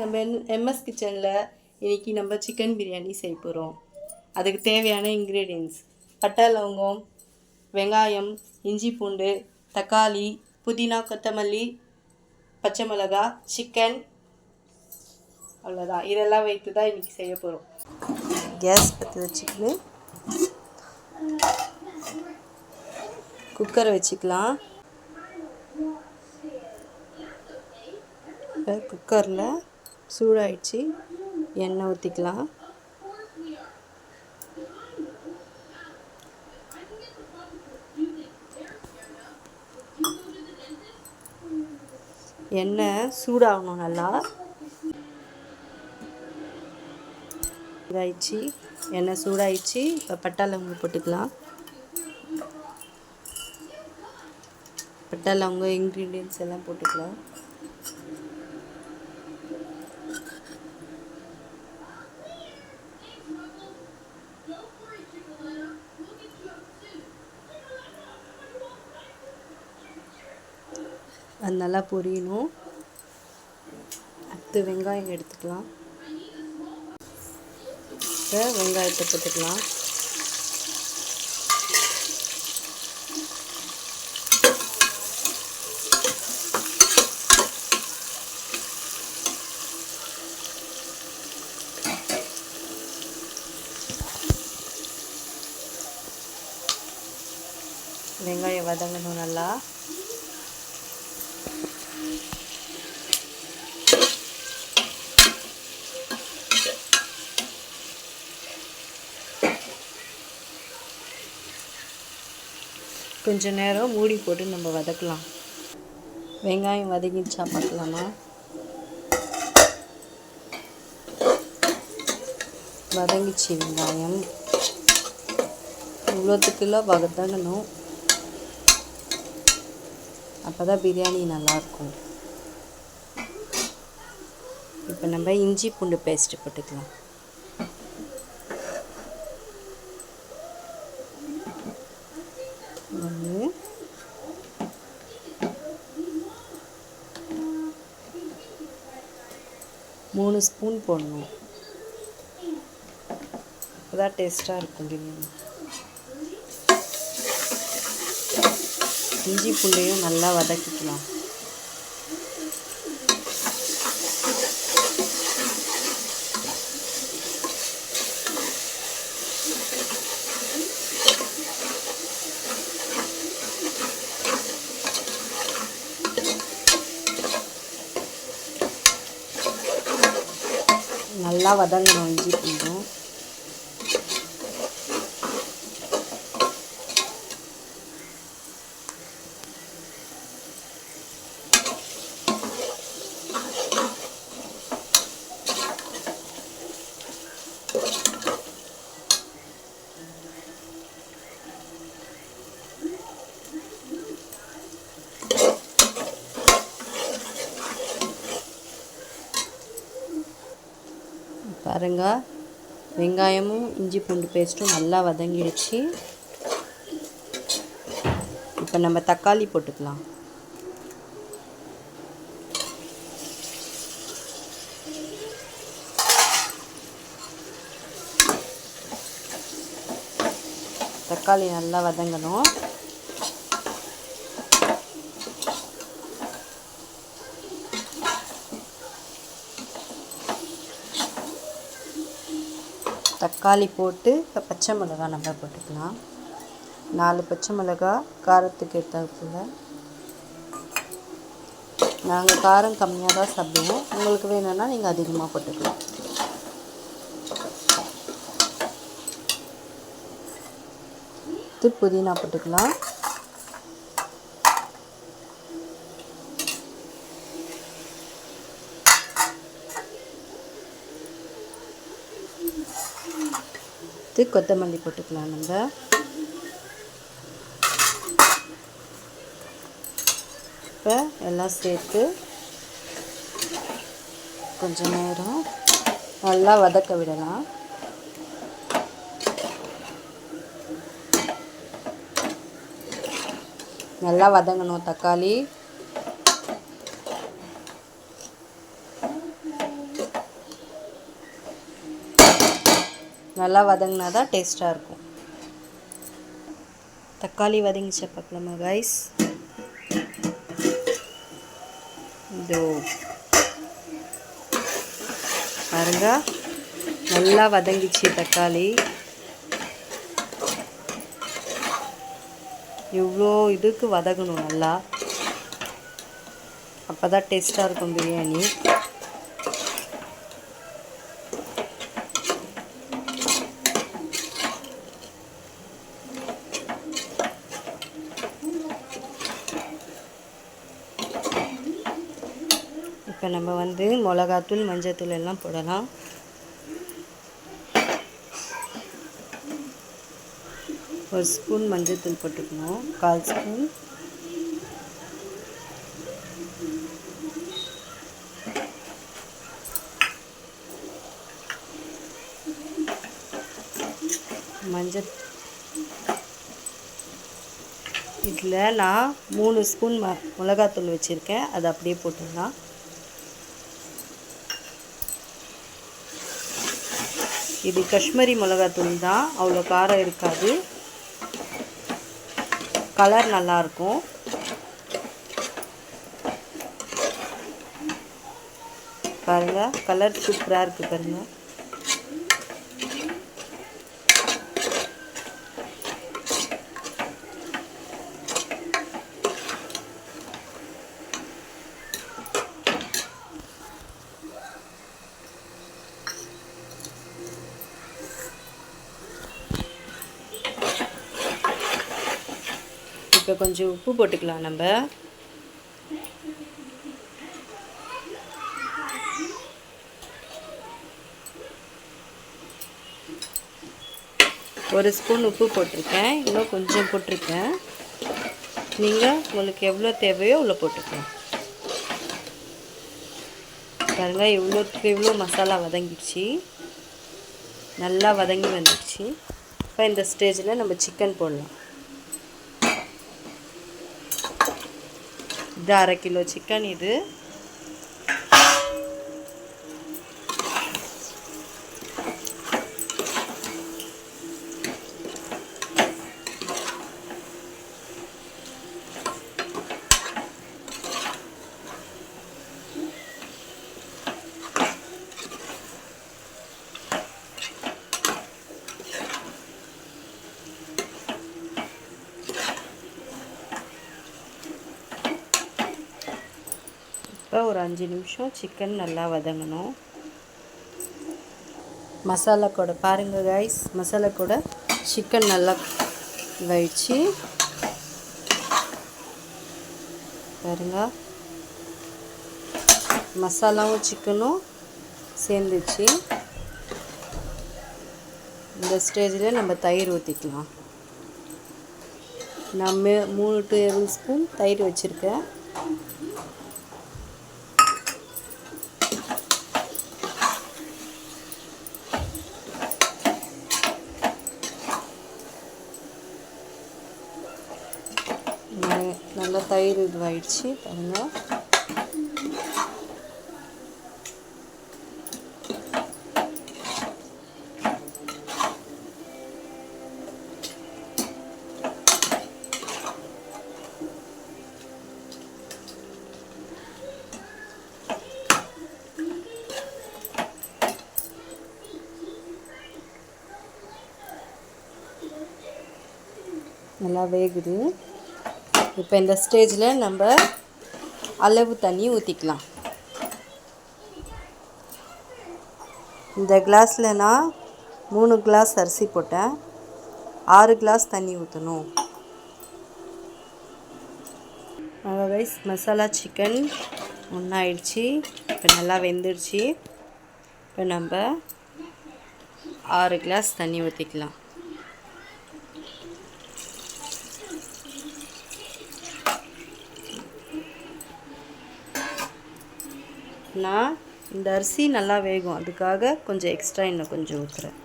நம்ம எம்எஸ் கிச்சனில் இன்றைக்கி நம்ம சிக்கன் பிரியாணி செய்ய போகிறோம் அதுக்கு தேவையான இன்க்ரீடியன்ஸ் பட்டை லவங்கம் வெங்காயம் இஞ்சி பூண்டு தக்காளி புதினா கொத்தமல்லி பச்சை மிளகா சிக்கன் அவ்வளோதான் இதெல்லாம் வைத்து தான் இன்றைக்கி செய்ய போகிறோம் கேஸ் பற்றி வச்சுக்கிட்டு குக்கரை வச்சுக்கலாம். குக்கரில் சூடாயிடுச்சு. எண்ணெய் ஊற்றிக்கலாம் எண்ணெய் சூடாகணும் நல்லா. இதாயிடுச்சு. எண்ணெய் சூடாயிடுச்சு. இப்போ பட்டாளவங்க போட்டுக்கலாம். பட்டாளவங்க லவங்கம் இன்க்ரீடியன்ஸ் எல்லாம் போட்டுக்கலாம். நல்லா பொரியணும். அடுத்து வெங்காயம் எடுத்துக்கலாம். இப்போ வெங்காயத்தை போட்டுக்கலாம். வெங்காயம் வதங்கணும் நல்லா. கொஞ்சம் நேரம் மூடி போட்டு நம்ம வதக்கலாம். வெங்காயம் வதக்கிச்சா பார்க்கலாமா? வதங்கிச்சு வெங்காயம். இவ்வளோத்துக்குள்ள வதங்கணும் அப்போ தான் பிரியாணி நல்லாயிருக்கும். இப்போ நம்ம இஞ்சி பூண்டு பேஸ்ட்டு போட்டுக்கலாம் ஒன்று ஒரு ஸ்பூன் போடணும். அதான் டேஸ்ட்டாக இருக்கும் பிரியாணி. இஞ்சி பூண்டையும் நல்லா வதக்கிக்கலாம். நல்லா வதங்கணும் இஞ்சி பூண்டும். பாருங்க. வெங்காயமும் இஞ்சி பூண்டு பேஸ்ட்டும் நல்லா வதங்கிடுச்சு. இப்போ நம்ம தக்காளி போட்டுக்கலாம். தக்காளி நல்லா வதங்கணும். தக்காளி போட்டு பச்சை மிளகா நம்ம போட்டுக்கலாம். நாலு பச்சை மிளகா காரத்துக்கு ஏற்றாப்புல நாங்கள் காரம் கம்மியாக தான் சாப்பிடுவோம். உங்களுக்கு வேணும்னா நீங்கள் அதிகமாக போட்டுக்கலாம். இது புதினா போட்டுக்கலாம். இது கொத்தமல்லி போட்டுக்கலாம் நம்ம. இப்போ எல்லாம் சேர்த்து கொஞ்சம் நேரம் நல்லா வதக்க விடலாம். நல்லா வதங்கணும் தக்காளி. நல்லா வதங்கினா தான் டேஸ்ட்டாக இருக்கும். தக்காளி வதங்கிச்ச பார்க்கலாமா கைஸ் இதோ. பாருங்க. நல்லா வதங்கிச்சு தக்காளி. இவ்வளோ இதுக்கு வதங்கணும் நல்லா. அப்போ தான் டேஸ்ட்டாக இருக்கும் பிரியாணி. இப்போ நம்ம வந்து மிளகாத்தூள் மஞ்சத்தூள் எல்லாம் போடலாம். ஒரு ஸ்பூன் மஞ்சத்தூள் போட்டுக்கணும். கால் ஸ்பூன். மஞ்சள் இதில் நான் மூணு ஸ்பூன் ம மிளகாத்தூள் வச்சுருக்கேன். அதை அப்படியே போட்டுடலாம். இது காஷ்மீரி மிளகாத்தூள் தான். அவ்வளோ காரம் இருக்காது. கலர் நல்லாயிருக்கும். பாருங்கள் கலர் சூப்பராக இருக்குது பாருங்கள் இப்போ கொஞ்சம் உப்பு போட்டுக்கலாம் நம்ம. ஒரு ஸ்பூன் உப்பு போட்டிருக்கேன். இன்னும் கொஞ்சம் போட்டிருக்கேன். நீங்கள் உங்களுக்கு எவ்வளோ தேவையோ அவ்வளோ போட்டுக்கலாம். பாருங்க இவ்வளோத்துக்கு இவ்வளோ மசாலா வதங்கிடுச்சு. நல்லா வதங்கி வந்துடுச்சு. இப்போ இந்த ஸ்டேஜில் நம்ம சிக்கன் போடலாம். இது அரை கிலோ சிக்கன் இது இப்போ ஒரு அஞ்சு நிமிஷம் சிக்கன் நல்லா வதங்கணும். மசாலா கூட பாருங்கள் கைஸ் மசாலா கூட சிக்கன் நல்லா வயிச்சு பாருங்க. மசாலாவும் சிக்கனும் சேர்ந்துச்சு. இந்த ஸ்டேஜில் நம்ம தயிர் ஊற்றிக்கலாம் நான் மே மூணு டேபிள் ஸ்பூன் தயிர் வச்சுருக்கேன். நல்லா தயிர் இதுவாயிடுச்சு பாருங்க நல்லா வேகுது இப்போ இந்த ஸ்டேஜில் நம்ம அளவு தண்ணி ஊற்றிக்கலாம் இந்த கிளாஸில் நான் மூணு கிளாஸ் அரிசி போட்டேன். ஆறு கிளாஸ் தண்ணி ஊற்றணும் ரைஸ் மசாலா சிக்கன் ஒன்றாயிடுச்சு இப்போ நல்லா வெந்துடுச்சு. இப்போ நம்ம ஆறு கிளாஸ் தண்ணி ஊற்றிக்கலாம் நான் இந்த அரிசி நல்லா வேகும். அதுக்காக கொஞ்சம் எக்ஸ்ட்ரா இன்னும் கொஞ்சம் ஊற்றுறேன்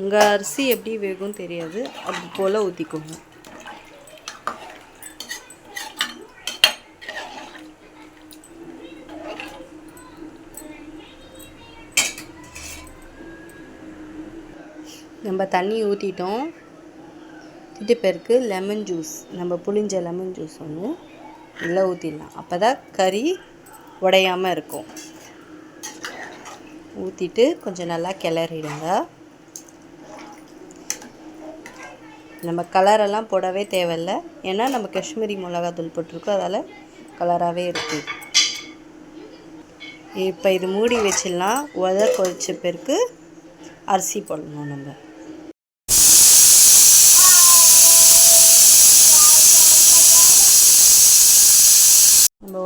உங்கள் அரிசி எப்படி வேகும் தெரியாது. அது போல் ஊற்றிக்கோங்க நம்ம தண்ணி ஊற்றிட்டோம் ஊற்றிட்டு பிறகு லெமன் ஜூஸ் நம்ம புளிஞ்ச லெமன் ஜூஸ் ஒன்று உள்ளே ஊற்றிடலாம் அப்போ தான் கறி உடையாமல் இருக்கும். ஊற்றிட்டு கொஞ்சம் நல்லா கிளறிடுங்க. நம்ம கலரெல்லாம் போடவே தேவையில்ல. ஏன்னா நம்ம காஷ்மீரி மிளகாத்தூள் போட்டிருக்கோம். அதால் கலராகவே இருக்குது இப்போ இது மூடி வச்சிடலாம். உத கொதிச்ச பிறகு அரிசி போடணும் நம்ம.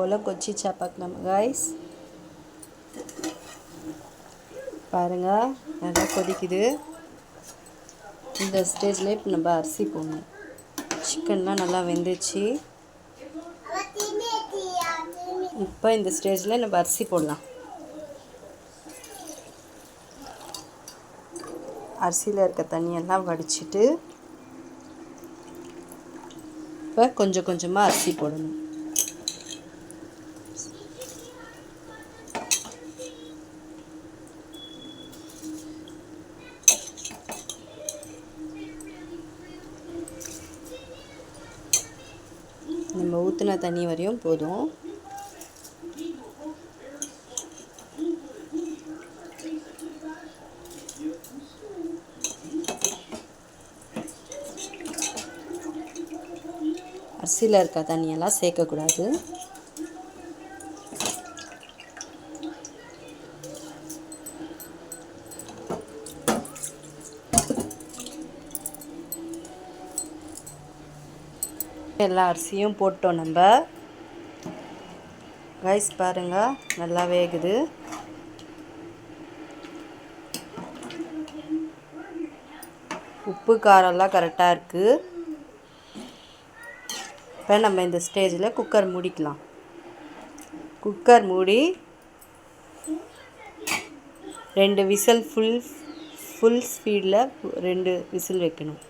நம்ம கொச்சி சாப்பாக்கணும் காய்ஸ் பாருங்கள் நல்லா கொதிக்குது இந்த ஸ்டேஜ்லேயே இப்போ நம்ம அரிசி போடணும் சிக்கன்லாம் நல்லா வெந்துச்சு இப்போ இந்த ஸ்டேஜில் நம்ம அரிசி போடலாம் அரிசியில் இருக்க தண்ணியெல்லாம் வடிச்சிட்டு இப்போ கொஞ்சம் கொஞ்சமாக அரிசி போடணும் நம்ம ஊற்றின தண்ணி வரையும் போதும். அரிசியில் இருக்க தண்ணியெல்லாம் சேர்க்கக்கூடாது. எல்லா அரிசியும் போட்டோம் நம்ம. ரைஸ் பாருங்க நல்லா வேகுது. உப்பு காரம்லாம் கரெக்டாக இருக்குது இப்போ நம்ம இந்த ஸ்டேஜில் குக்கர் மூடிக்கலாம். குக்கர் மூடி ரெண்டு விசில் ஃபுல் ஃபுல் ஸ்பீடில் ரெண்டு விசில் வைக்கணும்.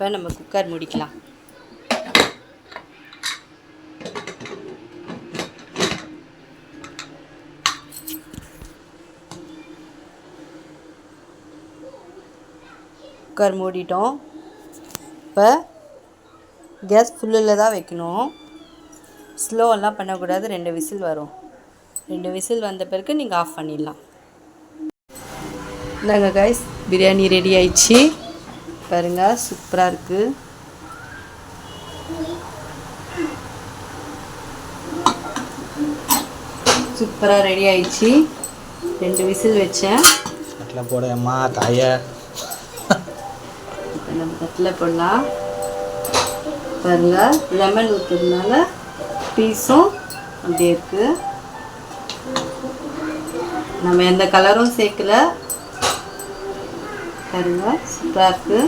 இப்போ நம்ம குக்கர் முடிக்கலாம். குக்கர் மூடிட்டோம். இப்போ கேஸ் ஃபுல்லில் தான் வைக்கணும். ஸ்லோவெல்லாம் பண்ணக்கூடாது ரெண்டு விசில் வரும். ரெண்டு விசில் வந்த பிறகு நீங்கள் ஆஃப் பண்ணிடலாம். நாங்கள் கைஸ் பிரியாணி ரெடி ஆயிடுச்சு. பாருங்க சூப்பராக இருக்குது சூப்பராக ரெடி ஆயிடுச்சு. ரெண்டு விசில் வச்சேன். அట్లా போடையம்மா தாய. இப்போ நம்ம தட்டில் போடலாம். பாருங்க லெமன் ஊற்றுறதுனால பீஸும் அப்படியே இருக்கு. நம்ம எந்த கலரும் சேர்க்கல. பாருங்க. சூப்பராக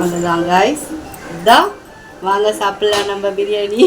அவ்வளோதான் காய்ஸ் இதான் வாங்க சாப்பிடலாம் நம்ம பிரியாணி.